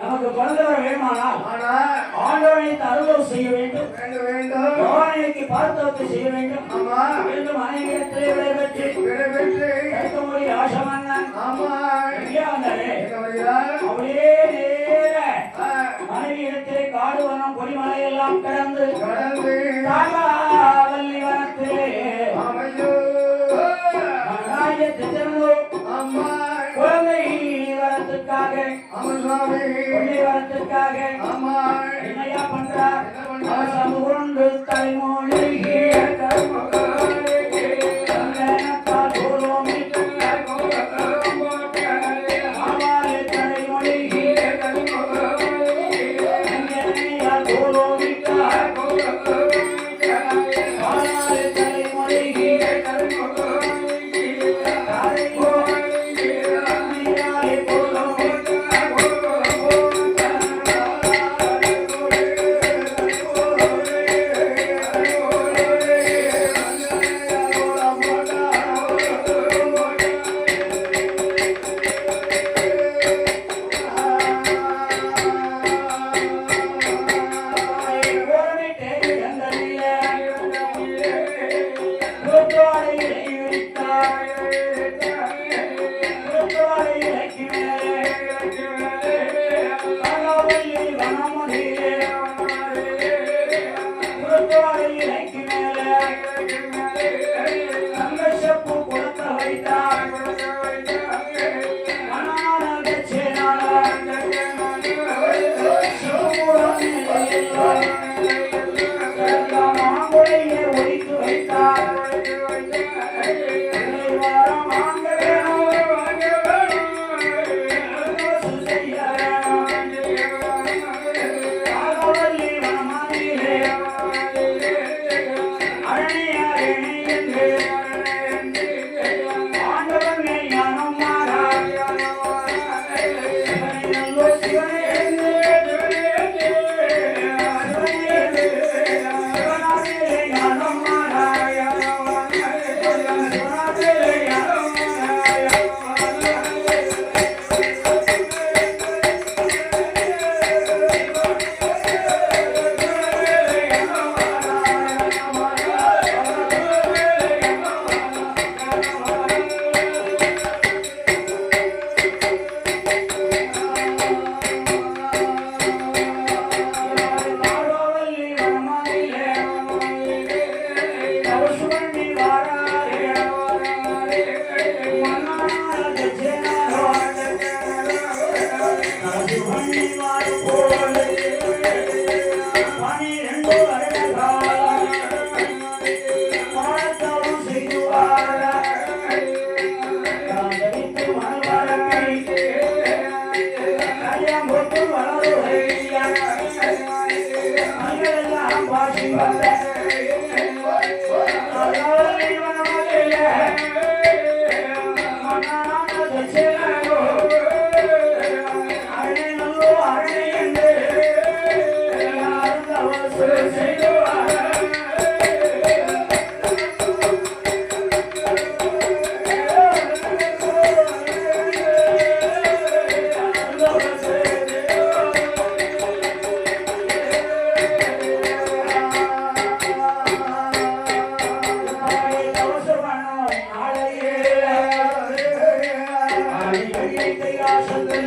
நமக்கு பிறந்தவர் வேணுமானால் ஆண்டவனை அறுவடை செய்ய வேண்டும். யோவானைக்கு பார்த்தவத்தை செய்ய வேண்டும். வேண்டும் அனைவரத்திலே விடைபெற்று விடைபெற்று கேட்க மொழி ஆசமன்னன் அப்படியே காடு வனம் கொடிமலை எல்லாம் கடந்து கடந்து தாகாவல்லி வனத்திலே குழந்தை வரத்துக்காக வரத்துக்காக என்னையா பண்றார்? தலைமொழி they are the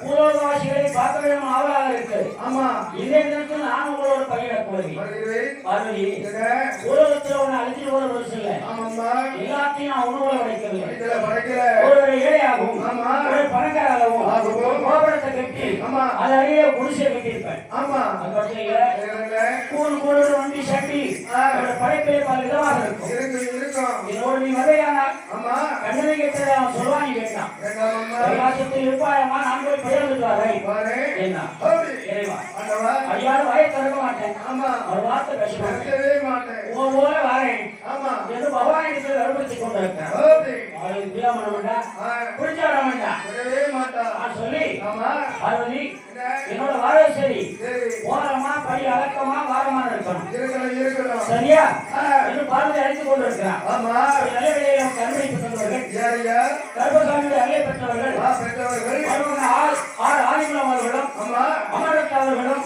பூலோகவாசிகளை பார்க்க வேண்டும் ஆவலாக இருக்கு ஆமா. இதே நேரத்தில் நான் உங்களோட பையனை கோரி. பார்வதி. உலகத்தில் உன்னை அழிச்சிட்டு போற ஒரு சில. எல்லாத்தையும் நான் உணவுல படைக்கிற. ஒரு ஆகவும். கோபுரத்தை கட்டி. அது அருகே குடிசை கட்டியிருப்பேன் ஆமா. இல்ல இருங்க. கூடு கூடு வண்டி சட்டி படைப்பிலே பல விதமாக இருக்கும் இருக்கு, இருக்கும். இதோடு நீ வரையானால் ஆமா. கண்ணனை கைலாசத்தில் இருப்பாயம்மா நான் போய் பெயர்ந்துட்டு வரேன் பாரு. என்ன. இறைவா. ஐயாவது வாயை திறக்க மாட்டேன் ஆமா. ஒரு வார்த்தை பேச மாட்டேன். உன் போல வரேன் ஆமா. என்று பகவான் இடத்தில் வரப்படுத்தி கொண்டிருக்கிறேன் ஓடி. அவளுக்கு வேண்டாம் ஆ, பிடிச்சாட வேண்டாம் வரவே மாட்டா. சொல்லி ஆமா. பார்வதி? என்னோட வாழை சரி. ஓரமா படி அடக்கமா வாரமா இருக்கணும். சரியா. என்று பார்வதி அழைத்துக் கொண்டிருக்கிறான் ஆமா. நல்ல வேலையை நமக்கு அனுமதி பெற்றவர்கள் யாரையா? கர்ப்பசாமியுடைய அலையை பெற்றவர்கள் ஆறு ஆதிமலம் அவர்களும் ஆமா. அமரத்தவர்களும்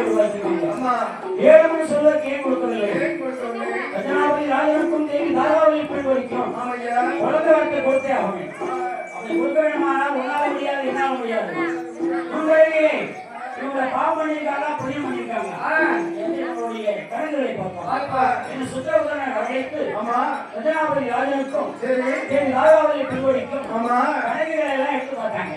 உருவாக்கிருக்காங்க ஆமா. ஏழுமணி சொல்வதற்கு ஏன் கொடுக்கவில்லை? கஜனாபதி ராஜனுக்கும் தேவி தாராவளி பெண் வரைக்கும். குழந்தை வரத்தை கொடுத்தே ஆகணும் அப்படி கொடுக்க வேண்டுமானால் உன்னால முடியாது என்னால முடியாது உண்மையிலேயே இவங்க பாவம் பண்ணியிருக்காங்க புண்ணியம் பண்ணியிருக்காங்க கணக்குகளை பார்த்தோம் பாப்பா. இந்த சுத்தரவுதனை அழைத்து ஆமா ரஜனாபதி ராஜனுக்கும் தேவி ராஜாவதி பெண்களுக்கும் ஆமா கணக்குகளை எல்லாம் எடுத்து பார்த்தாங்க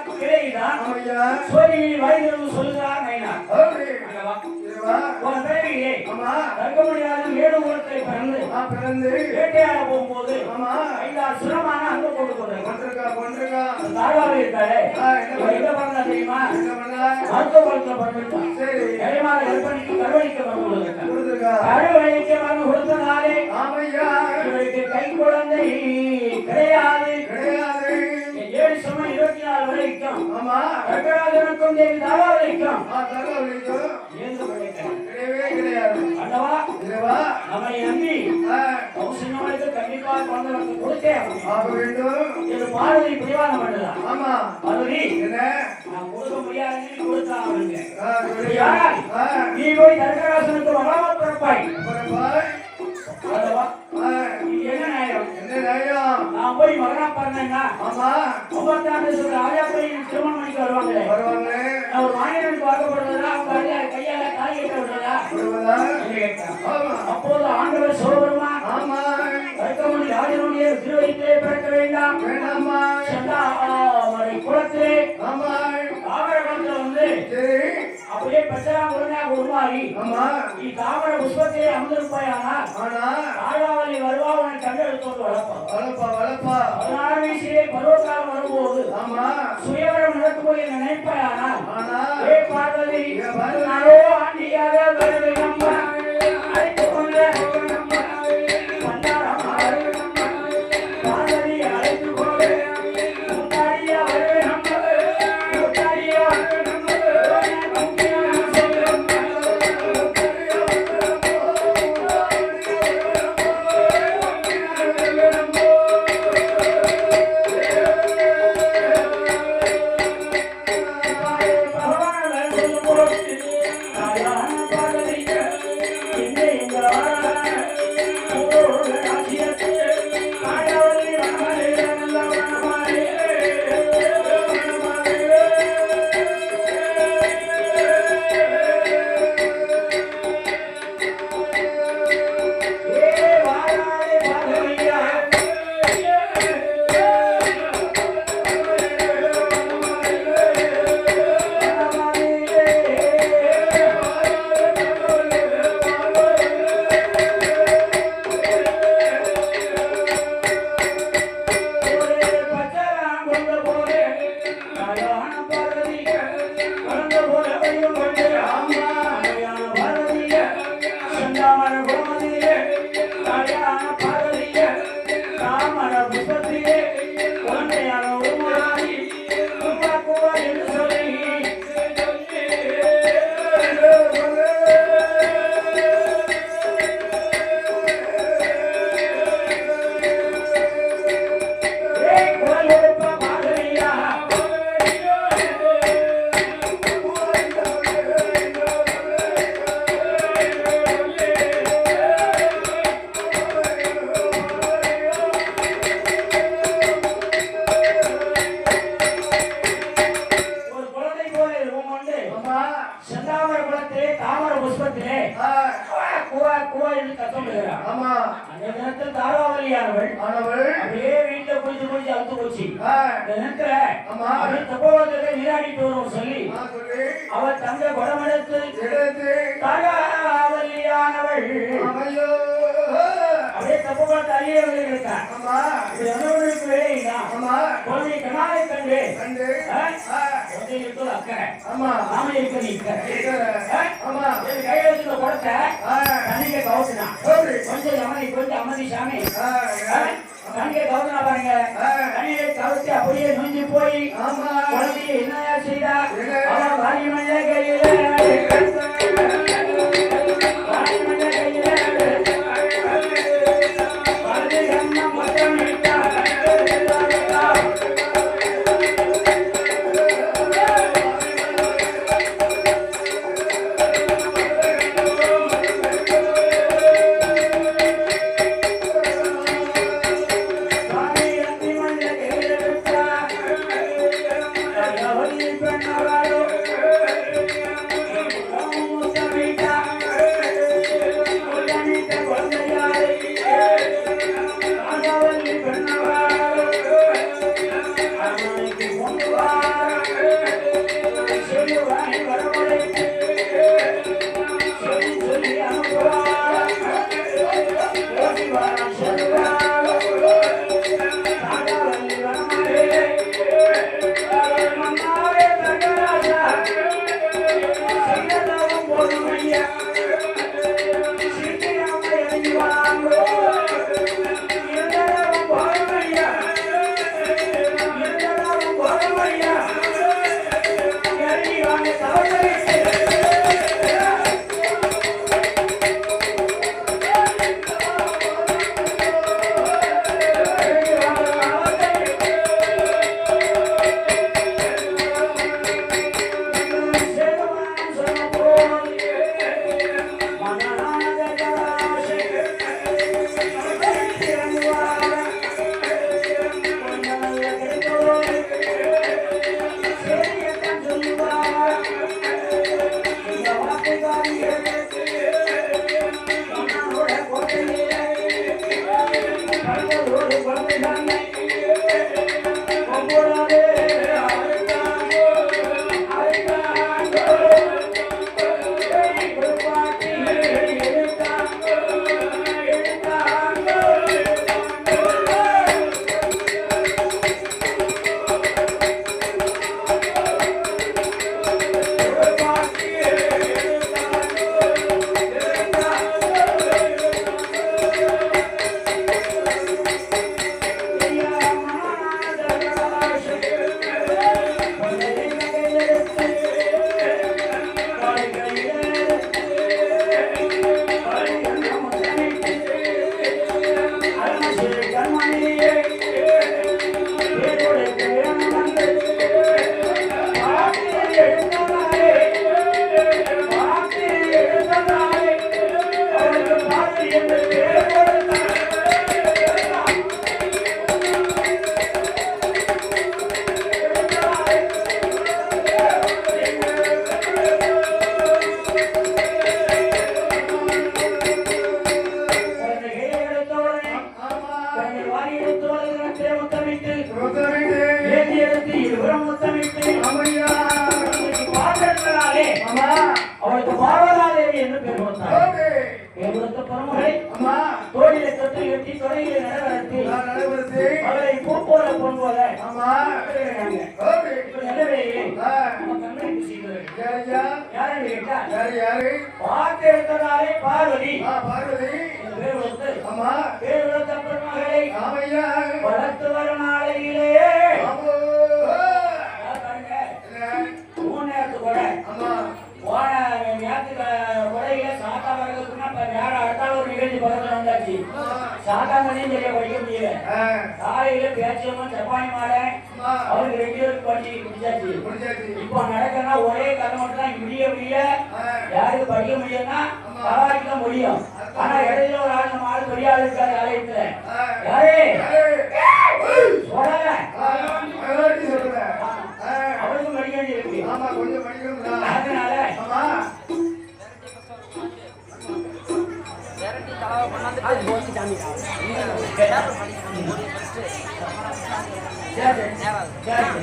ஓகே எடுத்து பார்த்த பிறகுதான் ஆமையா? சோழியை வாய்திருந்து சொல்லுகிறார் நைனார் ஓகே அங்க வா. இதுவா உன் பிறவியே ஆமா. தர்க்கமணியாலும் ஏழு உலகத்தை பிறந்து வேட்டையாட போகும்போது சிரமான அங்க கொண்டு போடுறேன் கொண்டிருக்கா கொண்டிருக்கா. தாழ்வாக இருக்காரு. ஆ, என்ன இவன் ஆமா. ரங்கராஜனுக்கும் தேவி தாராவளிக்கும் ஆ தகவலிக்கும் ஏந்து பிழைக்கிறான் கிடையவே கிடையாது. அல்லவா இதுவா நம்மை நம்பி ஆ, கௌசல்யமானுக்கு கண்டிப்பாக குழந்தை கொடுத்தே ஆகணும். ஆக வேண்டும். இது பார்வதி பிடிவாதம் பண்ணுதான் ஆமா. பார்வதி என்ன? நான் கொடுக்க முடியாதுன்னு நீ கொடுத்தா போய் தர்கராசனுக்கு வராம பிறப்பாய். அப்புறம் நான் போய் மகனா பிறந்தேன்னா ஆமா. ஒன்பத்தாண்டு சொல்ற ராஜா போய் திருமணம் பண்ணிக்க வருவாங்களே. வருவாங்க நான் ஒரு மாநிலத்துக்கு வாக்கப்படுறதா அவங்க கையால கையால தாலி கட்ட விடுறதா வருவதா? என்று கேட்டான். ஆமா. அப்போது ஆண்டவர் சோபருமா ஆமா. தர்க்கமணி ராஜனுடைய திருவயிற்றிலே பிறக்க வேண்டாம். வேண்டாமா செந்தாமரை குளத்திலே ஆமா தாமர குளத்துல வந்து சரி அப்படியே பச்சராம் உடனே உருவாகி ஆமா. நீ தாமர புஷ்பத்திலே அமர்ந்திருப்பாயானால் தாழாவலி வருவா உனக்கு கண்டெடுத்து வளர்ப்பான் வளப்பா வளப்பா பதினாறு வயசிலே பருவகாலம் வரும்போது சுயவரம் நடக்கும்போது என்ன நினைப்பாயானால் ஏ பார்வதி. நானோ ஆண்டியாக வருது தாராவலியானவள் ஆனவள். அப்படியே வீட்டுல குளிச்சு குளிச்சு அழுத்து போச்சு. இந்த நேரத்துல ஆமா. அப்படியே தப்போவத்தை நீராடிட்டு வரும் சொல்லி. அவள் தங்க குடமெடுத்து எடுத்து தாராவலியானவள் அமையோ அப்படியே தப்போவத்தை அழிய ஆமா. அனுபவிக்கு வேலைதான். ஆமா. குழந்தை கண்ணாலை கண்டு. கண்டு. அக்கறை. ஆமா. நாம இருக்க. ஆமா. கையில வச்சுக்க குடத்தை கவுத்துனான் எப்படி? கொஞ்சம் அமைதி கொஞ்சம் அமைதி சாமி. பாருங்க. கவுத்து அப்படியே நுஞ்சி போய் குழந்தையை என்னையா செய்தா? கையில யாரையா யாருன்னு கேட்டா யாரு யாரு? பார்த்து எடுத்ததாலே பார்வதி. பார்வதி ஆமா. பேர் வளர்த்து வரும் நாளையிலே பக்கத்துல வந்தாச்சு ஆமா சாத்தா மணியும் சரியா படிக்க முடியல காலையில பேச்சவன் ஜப்பானி ஆமா. அவருக்கு ரெகுலர் பண்ணி குடிச்சாச்சு முடிஞ்சாச்சு இப்போ நடக்கனா ஒரே கதை மட்டும் தான் விடிய ஆ. யாருக்கு படிக்க முடியும்னா தான் முடியும். ஆனா இடையில ஒரு ஆள் நம்ம ஆள் பெரிய ஆள் இருக்காரு ஆலயத்துல. யாரு? ஆ. அவருக்கும் படிக்க வேண்டியிருக்கு ஆமா கொஞ்சம் படிக்கணும்டா. சரி.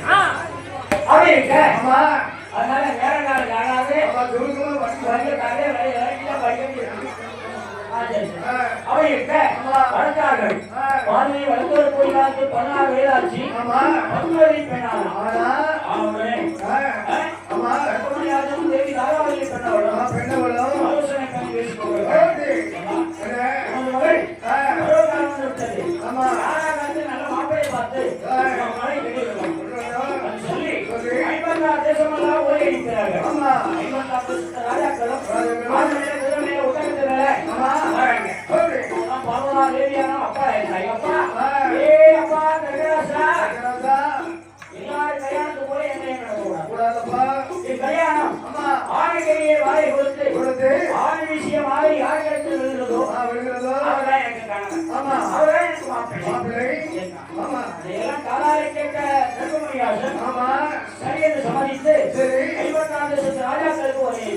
ஆ அப்படி இருக்க வளர்த்தார்கள் ஆ பாதையை வளர்த்தவர் கோயிலாக்கு பதினாறு வயதாச்சு ஆமா பத்மவதி பெண்ணாளாம். ஆனா அவளே, ஆ ஆ, ஆமா கற்பனையாகவும் தேவி தாராவதி ராஜாக்களும் ஆண் மேல, குதிரை மேல, ஒட்டகத்து மேல ஆமா வராங்க. ஓகே அவன் பார்வதா தேவியானா அப்பா இருந்தாய். அப்பா, ஆ. அப்பா, கங்கராசா, ஆணுகையே வாயை கொடுத்து கொடுத்து ஆண் வீசிய மாலை யார் இடத்தில் விழுகிறதோ விழுகிறதோ அவர்தான் எனக்கு கணவன். ஆமா. அவர்தான் எனக்கு மாப்பிள்ளை. மாப்பிள்ளை? ஆமா. அதையெல்லாம் காலாலை கேட்ட தர்மபுரியாசன் ஆமா. சரி என்று சரி. ஐம்பத்தாறு தேசத்து ராஜாக்களுக்கு ஒரே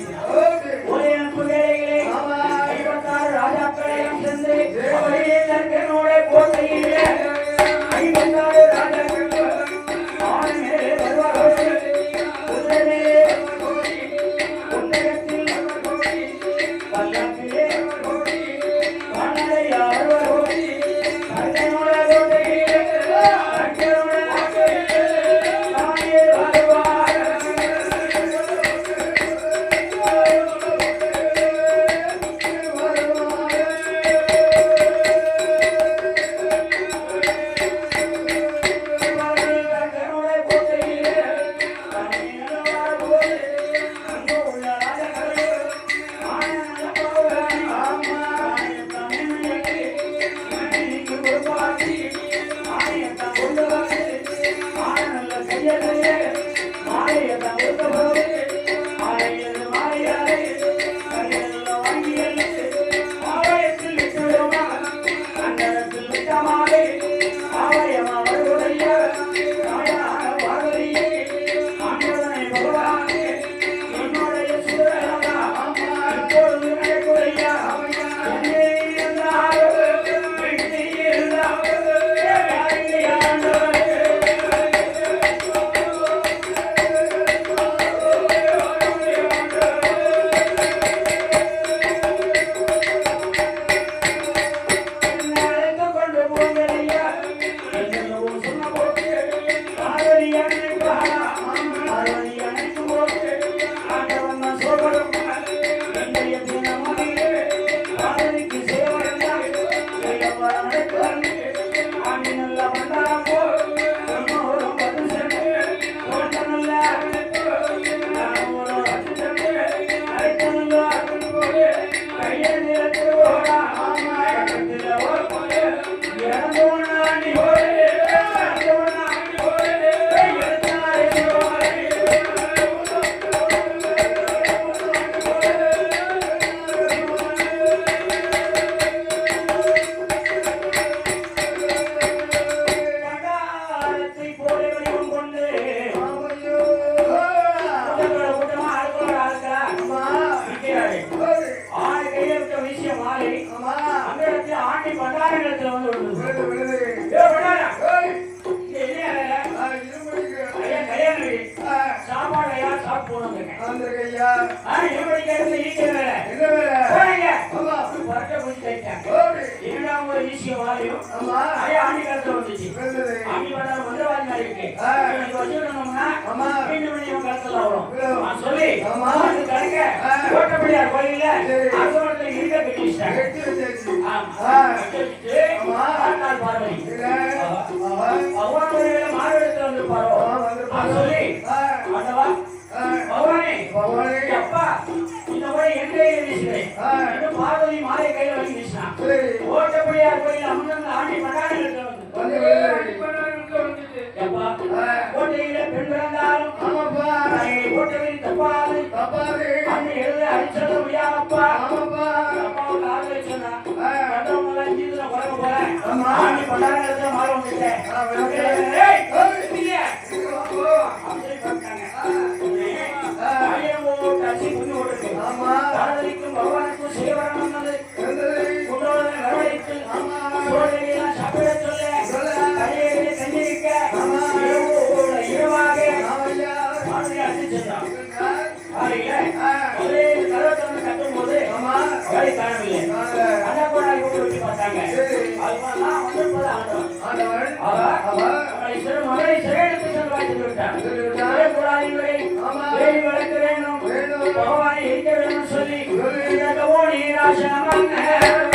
அதே ஆண்டி காலத்துல வந்துச்சு. வந்தது. மந்திரவாதி மாதிரி இருக்கு. ஆ. வச்சுக்கணும்னா, மீண்டும் மீண்டும் இவன் வரும். சொல்லி, ஆமா. கணக்க, ஆ. கோட்டப்பள்ளியார் கோயில்ல இருக்க கட்டி வச்சிட்டாங்க. வெட்டி வச்சாச்சு. ஆமா. ஆ. கட்டி வச்சுட்டு, ஆமா. சொல்லி, பகவானே, பகவானே. அப்பா, என் கையில வீசுகிறேன். பார்வதி மாலை கையில வாங்கி வீசினான். ஆண்டி. கோட்டையில பெண் பிறந்தாலும் கோட்டையில் தப்பாது. தப்பாது. எழுத அடிச்சத முடியாமப்பா. சொன்னா. ஆண்டி மாற. அப்படி பார்த்தாங்க. வேலை காணவில்லை. அன்னப்பூர்ணாவை கூப்பிட்டு வச்சு பார்த்தாங்க. நான். ஆண்டவன். மகளை சிறையிடத்து. வேலி வளர்க்க வேண்டும். பகவானை சொல்லி நீராசனமான